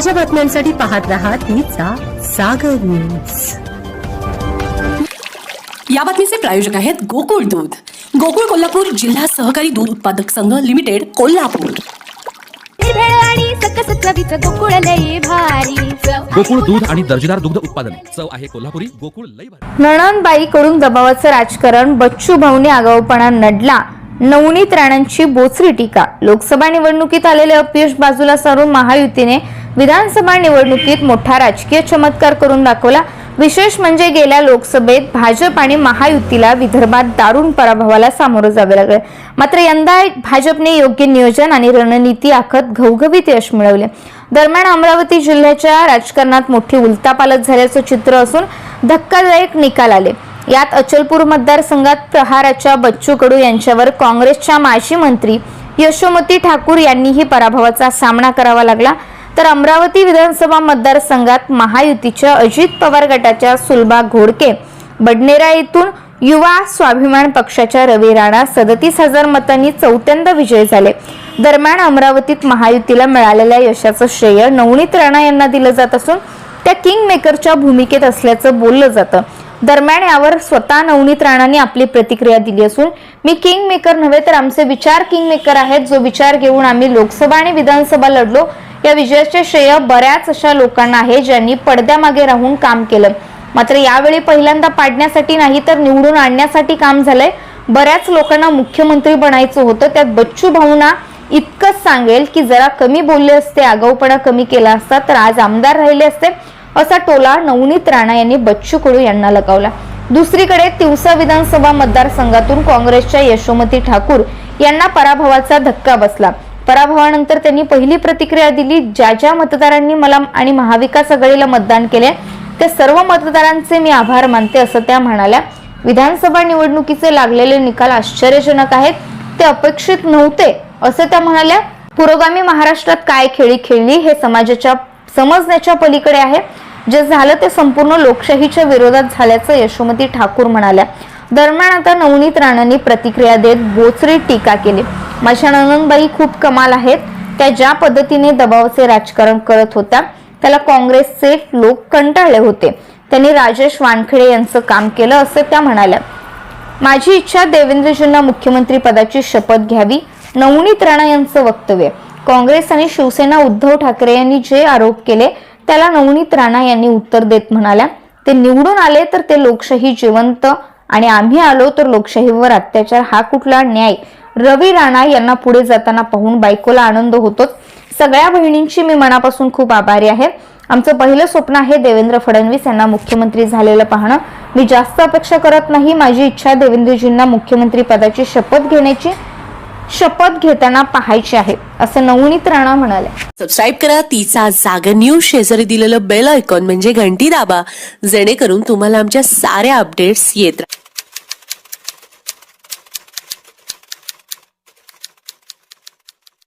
ताज्या बातम्यांसाठी पाहत रहा तिचा सागर न्यूज. या बातमीचे प्रायोजक आहेत गोकुळ दूध. गोकुळ कोल्हापूर जिल्हा सहकारी दूध उत्पादक संघ लिमिटेड कोल्हापूर. गोकुळ दूध आणि दर्जेदार दुग्ध उत्पादन. चव आहे कोल्हापुरी गोकुळ नणंदबाईकडून दबावाचं राजकारण बच्चू भाऊने आगाऊपणा नडला. नवनीत राणांची बोचरी टीका. लोकसभा निवडणुकीत आलेले अपयश बाजूला सारून महायुतीने विधानसभा निवडणुकीत मोठा राजकीय चमत्कार करून दाखवला. विशेष म्हणजे गेल्या लोकसभेत भाजप आणि महायुतीला विदर्भात दारुण पराभवाला सामोरं जावे लागले. मात्र यंदा भाजपने योग्य नियोजन आणि रणनीती आखत घवघवीत यश मिळवले. दरम्यान अमरावती जिल्ह्याच्या राजकारणात मोठी उलतापालत झाल्याचं चित्र असून धक्कादायक निकाल आले. यात अचलपूर मतदारसंघात प्रहाराच्या बच्चू कडू यांच्यावर काँग्रेसच्या माजी मंत्री यशोमती ठाकूर यांनीही पराभवाचा सामना करावा लागला. तर अमरावती विधानसभा मतदारसंघात महायुतीच्या अजित पवार गटाच्या सुलभा घोडके बडनेरा येथून युवा स्वाभिमान पक्षाच्या रवी राणा सदतीस हजार मतांनी चौथ्यांदा विजयी झाले. दरम्यान अमरावतीत महायुतीला मिळालेल्या यशाचं श्रेय नवनीत राणा यांना दिलं जात असून त्या किंग मेकरच्या भूमिकेत असल्याचं बोललं जातं. दरम्यान यावर स्वतः नवनीत राणांनी आपली प्रतिक्रिया दिली असून मी किंग मेकर नव्हे तर आमचे विचार किंग मेकर आहेत जो विचार घेऊन आम्ही लोकसभा आणि विधानसभा लढलो या विजयाचे श्रेय बऱ्याच अशा लोकांना आहे ज्यांनी पडद्यामागे राहून काम केलं. मात्र यावेळी पहिल्यांदा पाडण्यासाठी नाही तर निवडून आणण्यासाठी काम झालंय. बऱ्याच लोकांना मुख्यमंत्री बनायचं होतं. त्यात बच्चू भाऊना इतकंच सांगेल की जरा कमी बोलले असते आगाऊपणा कमी केला असता तर आज आमदार राहिले असते असा टोला नवनीत राणा यांनी बच्चू कडू यांना लगावला. दुसरीकडे तिवसा विधानसभा मतदारसंघातून काँग्रेसच्या यशोमती ठाकूर यांना पराभवाचा धक्का बसला. पराभवानंतर त्यांनी पहिली प्रतिक्रिया दिली ज्या ज्या मतदारांनी मला आणि महाविकास आघाडीला मतदान केले त्या सर्व मतदारांचे मी आभार मानते असं त्या म्हणाल्या. विधानसभा निवडणुकीचे लागलेले निकाल आश्चर्यजनक आहेत ते अपेक्षित नव्हते असं त्या म्हणाल्या. पुरोगामी महाराष्ट्रात काय खेळी खेळली हे समाजाच्या समजण्याच्या पलीकडे आहे. जे झालं ते संपूर्ण लोकशाहीच्या विरोधात झाल्याचं यशोमती ठाकूर म्हणाल्या. दरम्यान आता नवनीत राणांनी प्रतिक्रिया देत बोचरी टीका केली. माझ्या नंदनबाई खूप कमाल आहेत. त्या ज्या पद्धतीने दबावाचे राजकारण करत होत्या त्याला काँग्रेसचे लोक कंटाळले होते. त्यांनी राजेश वानखेडे यांचं काम केलं असं त्या म्हणाल्या. माझी इच्छा देवेंद्रजींना मुख्यमंत्री पदाची शपथ घ्यावी नवनीत राणा यांचं वक्तव्य. काँग्रेस आणि शिवसेना उद्धव ठाकरे यांनी जे आरोप केले त्याला नवनीत राणा यांनी उत्तर देत म्हणाल्या ते निवडून आले तर ते लोकशाही जिवंत आणि आम्ही आलो तर लोकशाहीवर अत्याचार हा कुठला न्याय रवी राणा यांना पुढे जाताना पाहून बायकोला आनंद होतोच सगळ्या बहिणींची मी मनापासून खूप आभारी आहे. आमचं पहिलं स्वप्न आहे देवेंद्र फडणवीस यांना मुख्यमंत्री झालेलं पाहणं. मी जास्त अपेक्षा करत नाही. माझी इच्छा देवेंद्रजींना मुख्यमंत्री पदाची शपथ घेण्याची शपथ घेताना पाहायची आहे असं नवनीत राणा म्हणाले सबस्क्राईब करा. तिचा जागर न्यूज शेजारी दिलेलं बेल आयकॉन म्हणजे घंटी दाबा. जेणेकरून तुम्हाला आमच्या साऱ्या अपडेट्स येत